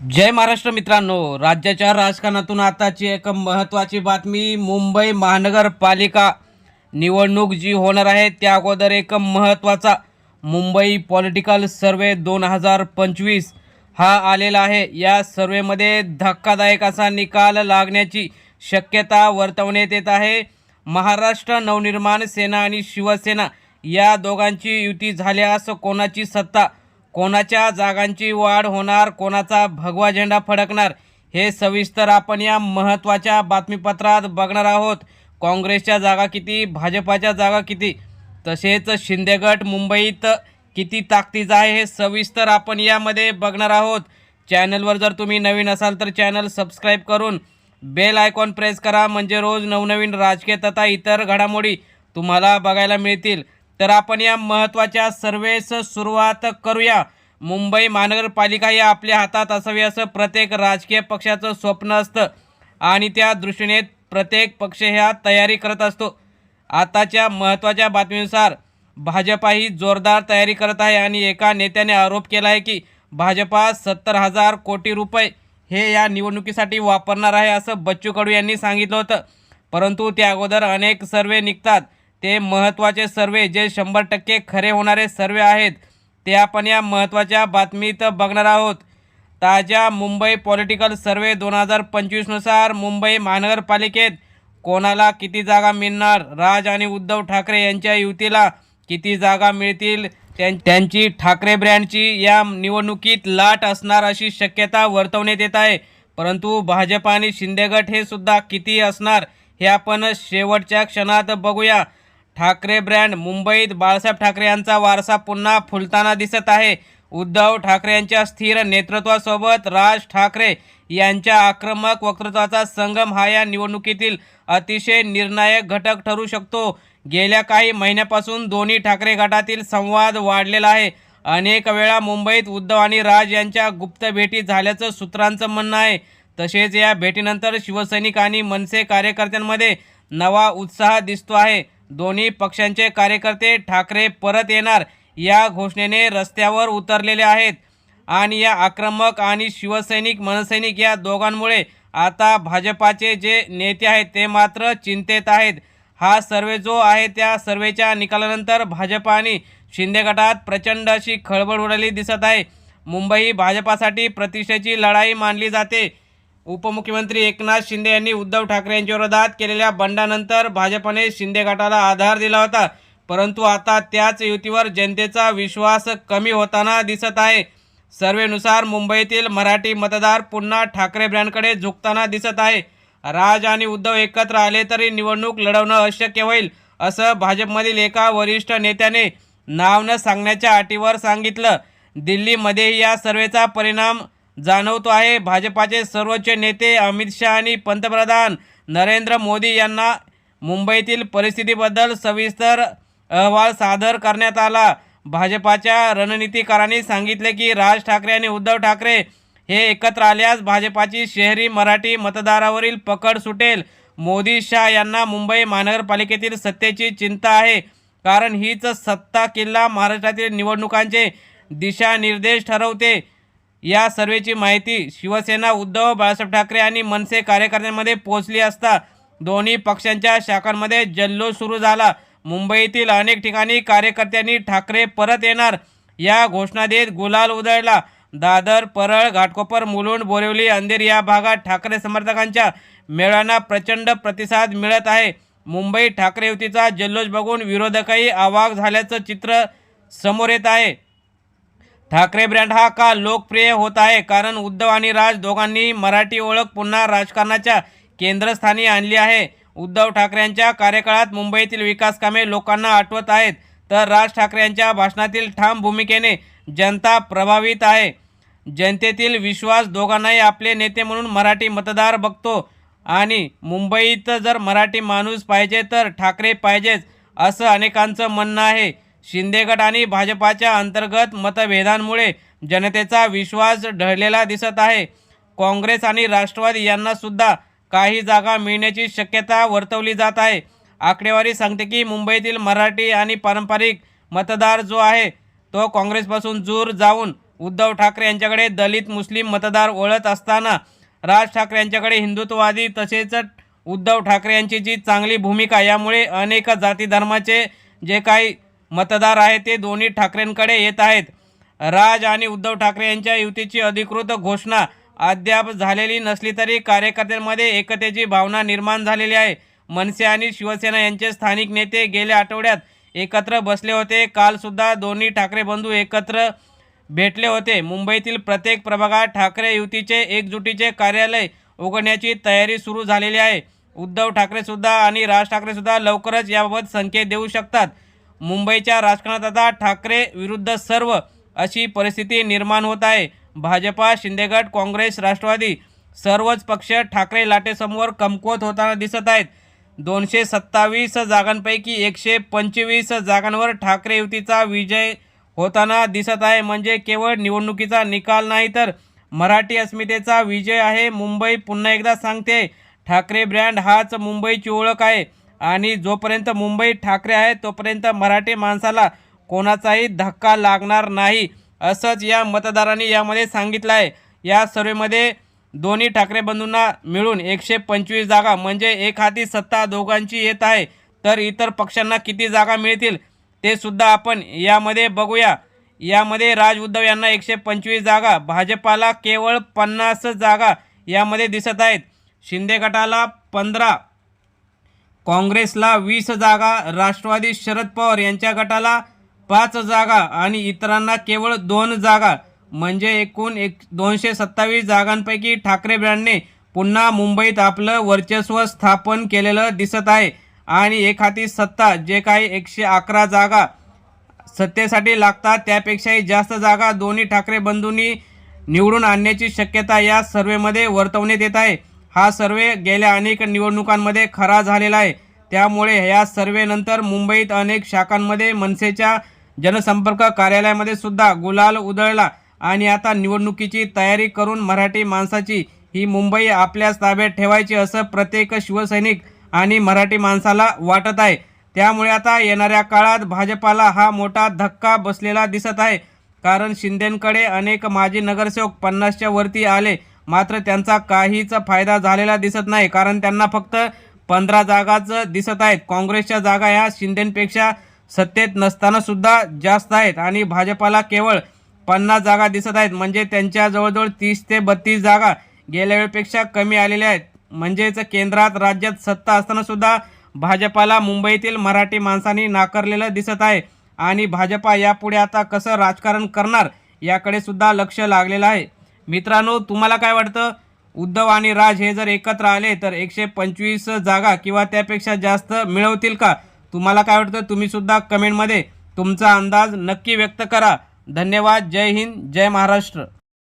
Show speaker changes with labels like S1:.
S1: जय महाराष्ट्र मित्रांनो राज्याच्या राजकारणातून आताची एक महत्त्वाची बातमी मुंबई महानगरपालिका निवडणूक जी होणार आहे त्या अगोदर एक महत्त्वाचा मुंबई पॉलिटिकल सर्वे दोन हजार पंचवीस हा आलेला आहे. या सर्वेमध्ये धक्कादायक असा निकाल लागण्याची शक्यता वर्तवण्यात येत आहे. महाराष्ट्र नवनिर्माण सेना आणि शिवसेना या दोघांची युती झाल्यास कोणाची सत्ता कोणाच्या जागांची वाढ होणार कोणाचा भगवा झेंडा फडकणार हे सविस्तर आपण या महत्त्वाच्या बातमीपत्रात बघणार आहोत. काँग्रेसच्या जागा किती भाजपाच्या जागा किती तसेच शिंदेगट मुंबईत किती ताकदीचा आहे हे सविस्तर आपण यामध्ये बघणार आहोत. चॅनलवर जर तुम्ही नवीन असाल तर चॅनल सबस्क्राईब करून बेल आयकॉन प्रेस करा. म्हणजे रोज नवनवीन राजकीय तथा इतर घडामोडी तुम्हाला बघायला मिळतील. तर आपण या महत्त्वाच्या सर्वेस सुरुवात करूया. मुंबई महानगरपालिका या आपल्या हातात असावी असं प्रत्येक राजकीय पक्षाचं स्वप्न असतं. आणि त्या दृष्टीने प्रत्येक पक्ष ह्या तयारी करत असतो. आताच्या महत्त्वाच्या बातमीनुसार भाजपा ही जोरदार तयारी करत आहे आणि एका नेत्याने आरोप केला आहे की भाजपा सत्तर हजार कोटी रुपये हे या निवडणुकीसाठी वापरणार आहे असं बच्चू कडू यांनी सांगितलं होतं. परंतु त्या अगोदर अनेक सर्वे निघतात. ते महत्त्वाचे सर्वे जे शंभर टक्के खरे होणारे सर्वे आहेत ते आपण या महत्त्वाच्या बातमीत बघणार आहोत. ताज्या मुंबई पॉलिटिकल सर्वे दोन हजार पंचवीसनुसार मुंबई महानगरपालिकेत कोणाला किती जागा मिळणार राज आणि उद्धव ठाकरे यांच्या युतीला किती जागा मिळतील त्यां- त्यांची ठाकरे ब्रँडची या निवडणुकीत लाट असणार अशी शक्यता वर्तवण्यात येत आहे. परंतु भाजप आणि शिंदेगट हे सुद्धा किती असणार हे आपण शेवटच्या क्षणात बघूया. ठाकरे ब्रँड मुंबईत बाळासाहेब ठाकरे यांचा वारसा पुन्हा फुलताना दिसत आहे. उद्धव ठाकरे यांच्या स्थिर नेतृत्वासोबत राज ठाकरे यांच्या आक्रमक वक्तृत्वाचा संगम हा या निवडणुकीतील अतिशय निर्णायक घटक ठरू शकतो. गेल्या काही महिन्यापासून दोन्ही ठाकरे गटातील संवाद वाढलेला आहे. अनेक वेळा मुंबईत उद्धव आणि राज यांच्या गुप्त भेटी झाल्याचं सूत्रांचं म्हणणं आहे. तसेच या भेटीनंतर शिवसैनिक आणि मनसे कार्यकर्त्यांमध्ये नवा उत्साह दिसतो आहे. दोन्ही पक्षांचे कार्यकर्ते ठाकरे परत येणार या घोषणेने रस्त्यावर उतरलेले आहेत. आणि या आक्रमक आणि शिवसैनिक मनसैनिक या दोघांमुळे आता भाजपाचे जे नेते आहेत ते मात्र चिंतेत आहेत. हा सर्वे जो आहे त्या सर्वेच्या निकालानंतर भाजप आणि शिंदे गटात प्रचंड अशी खळबळ उडाली दिसत आहे. मुंबई भाजपासाठी प्रतिष्ठेची लढाई मानली जाते. उपमुख्यमंत्री एकनाथ शिंदे यांनी उद्धव ठाकरे यांच्या विरोधात केलेल्या बंडानंतर भाजपने शिंदे गटाला आधार दिला होता. परंतु आता त्याच युतीवर जनतेचा विश्वास कमी होताना दिसत आहे. सर्वेनुसार मुंबईतील मराठी मतदार पुन्हा ठाकरे ब्रँडकडे झुकताना दिसत आहे. राज आणि उद्धव एकत्र आले तरी निवडणूक लढवणं अशक्य होईल असं भाजपमधील एका वरिष्ठ नेत्याने नाव न सांगण्याच्या अटीवर सांगितलं. दिल्लीमध्येही या सर्वेचा परिणाम जाणवतो आहे. भाजपाचे सर्वोच्च नेते अमित शहा आणि पंतप्रधान नरेंद्र मोदी यांना मुंबईतील परिस्थितीबद्दल सविस्तर अहवाल सादर करण्यात आला. भाजपाच्या रणनीतिकारांनी सांगितले की राज ठाकरे आणि उद्धव ठाकरे हे एकत्र आल्यास भाजपाची शहरी मराठी मतदारावरील पकड सुटेल. मोदी शाह यांना मुंबई महानगरपालिकेतील सत्तेची चिंता आहे. कारण हीच सत्ता किल्ला महाराष्ट्रातील निवडणुकांचे दिशानिर्देश ठरवते. या सर्वेची माहिती शिवसेना उद्धव बाळासाहेब ठाकरे आणि मनसे कार्यकर्त्यांमध्ये पोहोचली असता दोन्ही पक्षांच्या शाखांमध्ये जल्लोष सुरू झाला. मुंबईतील अनेक ठिकाणी कार्यकर्त्यांनी ठाकरे परत येणार या घोषणा देत गुलाल उधळला. दादर परळ घाटकोपर मुलुंड बोरिवली अंधेर या भागात ठाकरे समर्थकांच्या मेळांना प्रचंड प्रतिसाद मिळत आहे. मुंबई ठाकरे युतीचा जल्लोष बघून विरोधकही आवाक झाल्याचं चित्र समोर येत आहे. ठाकरे ब्रँड हा का लोकप्रिय होत आहे? कारण उद्धव आणि राज दोघांनी मराठी ओळख पुन्हा राजकारणाच्या केंद्रस्थानी आणली आहे. उद्धव ठाकरेंच्या कार्यकाळात मुंबईतील विकास कामे लोकांना आठवत आहेत. तर राज ठाकरे यांच्या भाषणातील ठाम भूमिकेने जनता प्रभावित आहे. जनतेतील विश्वास दोघांनाही आपले नेते म्हणून मराठी मतदार बघतो. आणि मुंबईत जर मराठी माणूस पाहिजे तर ठाकरे पाहिजेच असं अनेकांचं म्हणणं आहे. शिंदेगट आणि भाजपाच्या अंतर्गत मतभेदांमुळे जनतेचा विश्वास ढळलेला दिसत आहे. काँग्रेस आणि राष्ट्रवादी यांना सुद्धा काही जागा मिळण्याची शक्यता वर्तवली जात आहे. आकडेवारी सांगते की मुंबईतील मराठी आणि पारंपरिक मतदार जो आहे तो काँग्रेसपासून दूर जाऊन उद्धव ठाकरे यांच्याकडे दलित मुस्लिम मतदार ओळत असताना राज ठाकरे यांच्याकडे हिंदुत्ववादी तसेच उद्धव ठाकरे यांची जी चांगली भूमिका यामुळे अनेक जाती धर्माचे जे काही मतदार आहेत ते दोन्ही ठाकरेंकडे येत आहेत. राज आणि उद्धव ठाकरे यांच्या युतीची अधिकृत घोषणा अद्याप झालेली नसली तरी कार्यकर्त्यांमध्ये एकतेची भावना निर्माण झालेली आहे. मनसे आणि शिवसेना यांचे स्थानिक नेते गेल्या आठवड्यात एकत्र बसले होते. कालसुद्धा दोन्ही ठाकरे बंधू एकत्र भेटले होते. मुंबईतील प्रत्येक प्रभागात ठाकरे युतीचे एकजुटीचे कार्यालय उघडण्याची तयारी सुरू झालेली आहे. उद्धव ठाकरेसुद्धा आणि राज ठाकरेसुद्धा लवकरच याबाबत संकेत देऊ शकतात. मुंबईच्या राजकारणात आता ठाकरे विरुद्ध सर्व अशी परिस्थिती निर्माण होत आहे. भाजपा शिंदेगड काँग्रेस राष्ट्रवादी सर्वच पक्ष ठाकरे लाटेसमोर कमकुवत होताना दिसत आहेत. दोनशे सत्तावीस जागांपैकी एकशे पंचवीस जागांवर ठाकरे युतीचा विजय होताना दिसत आहे. म्हणजे केवळ निवडणुकीचा निकाल नाही तर मराठी अस्मितेचा विजय आहे. मुंबई पुन्हा एकदा सांगते ठाकरे ब्रँड हाच मुंबईची ओळख आहे. आणि जोपर्यंत मुंबई ठाकरे आहे तोपर्यंत मराठी माणसाला कोणाचाही धक्का लागणार नाही असंच या मतदारांनी यामध्ये सांगितलं आहे या सर्वेमध्ये दोन्ही ठाकरे बंधूंना मिळून एकशे पंचवीस जागा म्हणजे एक हाती सत्ता दोघांची येत आहे तर इतर पक्षांना किती जागा मिळतील ते सुद्धा आपण यामध्ये बघूया. यामध्ये राज उद्धव यांना एकशे पंचवीस जागा भाजपाला केवळ पन्नास जागा यामध्ये दिसत आहेत. शिंदे गटाला पंधरा काँग्रेसला वीस जागा राष्ट्रवादी शरद पवार यांच्या गटाला पाच जागा आणि इतरांना केवळ दोन जागा. म्हणजे एकूण एक दोनशे सत्तावीस जागांपैकी ठाकरे ब्रँडने पुन्हा मुंबईत आपलं वर्चस्व स्थापन केलेलं दिसत आहे. आणि एक हाती सत्ता जे काही एकशे अकरा जागा सत्तेसाठी लागतात त्यापेक्षाही जास्त जागा दोन्ही ठाकरे बंधूंनी निवडून आणण्याची शक्यता या सर्वेमध्ये वर्तवण्यात येत आहे. हा सर्वे गेल्या अनेक निवडणुकांमध्ये खरा झालेला आहे. त्यामुळे या सर्वेनंतर मुंबईत अनेक शाखांमध्ये मनसेच्या जनसंपर्क कार्यालयामध्ये सुद्धा गुलाल उधळला आणि आता निवडणुकीची तयारी करून मराठी माणसाची ही मुंबई आपल्याच ताब्यात ठेवायची असं प्रत्येक शिवसैनिक आणि मराठी माणसाला वाटत आहे. त्यामुळे आता येणाऱ्या काळात भाजपाला हा मोठा धक्का बसलेला दिसत आहे. कारण शिंदेंकडे अनेक माजी नगरसेवक पन्नासच्या वरती आले मात्र त्यांचा काहीच फायदा झालेला दिसत नाही कारण त्यांना फक्त पंधरा जागाच दिसत आहेत. काँग्रेसच्या जागा ह्या शिंदेपेक्षा सत्तेत नसताना सुद्धा जास्त आहेत आणि भाजपाला केवळ पन्नास जागा दिसत आहेत. म्हणजे त्यांच्या जवळजवळ तीस ते बत्तीस जागा गेल्या वेळेपेक्षा कमी आलेल्या आहेत. म्हणजेच केंद्रात राज्यात सत्ता असताना सुद्धा भाजपाला मुंबईतील मराठी माणसांनी नाकारलेलं दिसत आहे. आणि भाजपा यापुढे आता कसं राजकारण करणार याकडे सुद्धा लक्ष लागलेलं आहे. मित्रांनो तुम्हाला काय वाटतं? उद्धव आणि राज हे जर एकत्र आले तर एकशे पंचवीस जागा किंवा त्यापेक्षा जास्त मिळवतील का? तुम्हाला काय वाटतं? तुम्हीसुद्धा कमेंटमध्ये तुमचा अंदाज नक्की व्यक्त करा. धन्यवाद. जय हिंद. जय महाराष्ट्र.